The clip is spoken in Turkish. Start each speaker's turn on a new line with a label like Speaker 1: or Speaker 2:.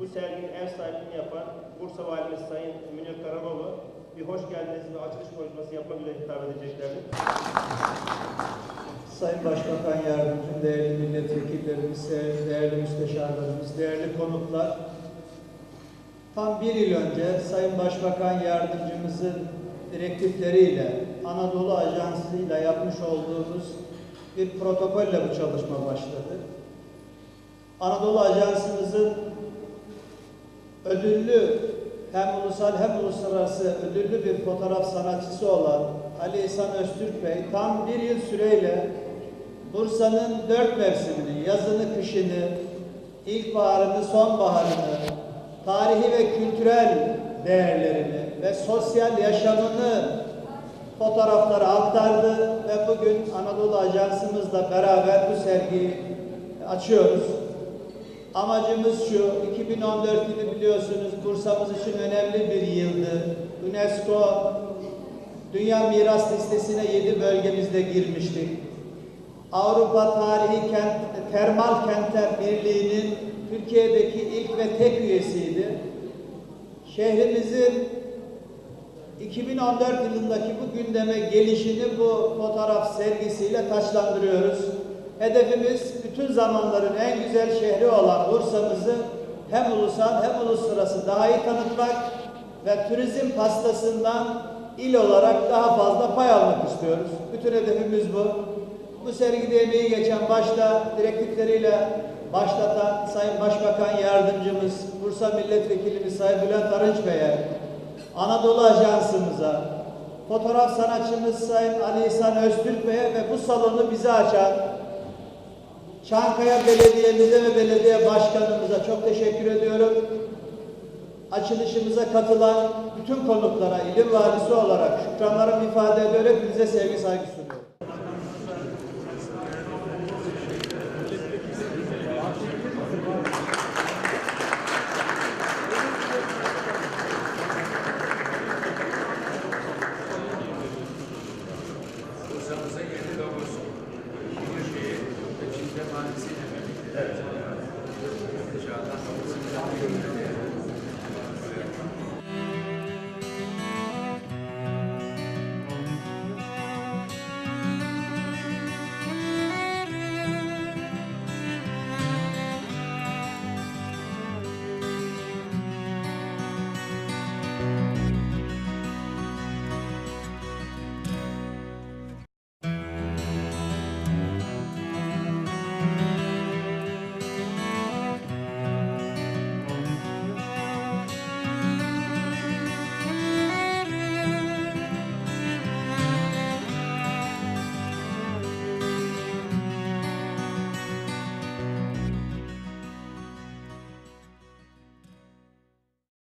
Speaker 1: bu serginin ev sahipliğini yapan Bursa Valimiz Sayın Münir Karamoğlu bir hoş geldiniz ve açılış konuşması yapmak üzere hitap edeceklerdir.
Speaker 2: Sayın Başbakan Yardımcım, değerli milletvekillerimiz, değerli müsteşarlarımız, değerli konuklar. Tam bir yıl önce Sayın Başbakan Yardımcımızın direktifleriyle Anadolu Ajansı ile yapmış olduğumuz bir protokolle bu çalışma başladı. Anadolu Ajansımızın ödüllü hem ulusal hem uluslararası ödüllü bir fotoğraf sanatçısı olan Ali İhsan Öztürk Bey tam bir yıl süreyle Bursa'nın dört mevsimini, yazını, kışını, ilkbaharını, sonbaharını, tarihi ve kültürel değerlerini ve sosyal yaşamını fotoğraflara aktardı ve bugün Anadolu Ajansımızla beraber bu sergiyi açıyoruz. Amacımız şu, 2014 yılı biliyorsunuz Bursa'mız için önemli bir yıldı. UNESCO Dünya Miras Listesi'ne 7 bölgemizde girmiştik. Avrupa Tarihi Kent, Termal Kentler Birliği'nin Türkiye'deki ilk ve tek üyesiydi. Şehrimizin 2014 yılındaki bu gündeme gelişini bu fotoğraf sergisiyle taçlandırıyoruz. Hedefimiz bütün zamanların en güzel şehri olan Bursa'mızı hem ulusal hem uluslararası daha iyi tanıtmak ve turizm pastasından il olarak daha fazla pay almak istiyoruz. Bütün hedefimiz bu. Bu sergide emeği geçen başta direktifleriyle başlatan Sayın Başbakan Yardımcımız, Bursa Milletvekilimiz Sayın Bülent Arınç Bey'e, Anadolu Ajansımıza, fotoğraf sanatçımız Sayın Ali İhsan Öztürk Bey'e ve bu salonu bize açan Çankaya Belediye'mize ve belediye başkanımıza çok teşekkür ediyorum. Açılışımıza katılan bütün konuklara ilim valisi olarak şükranlarımı ifade ediyor. Hepinize sevgi saygı sunuyorum.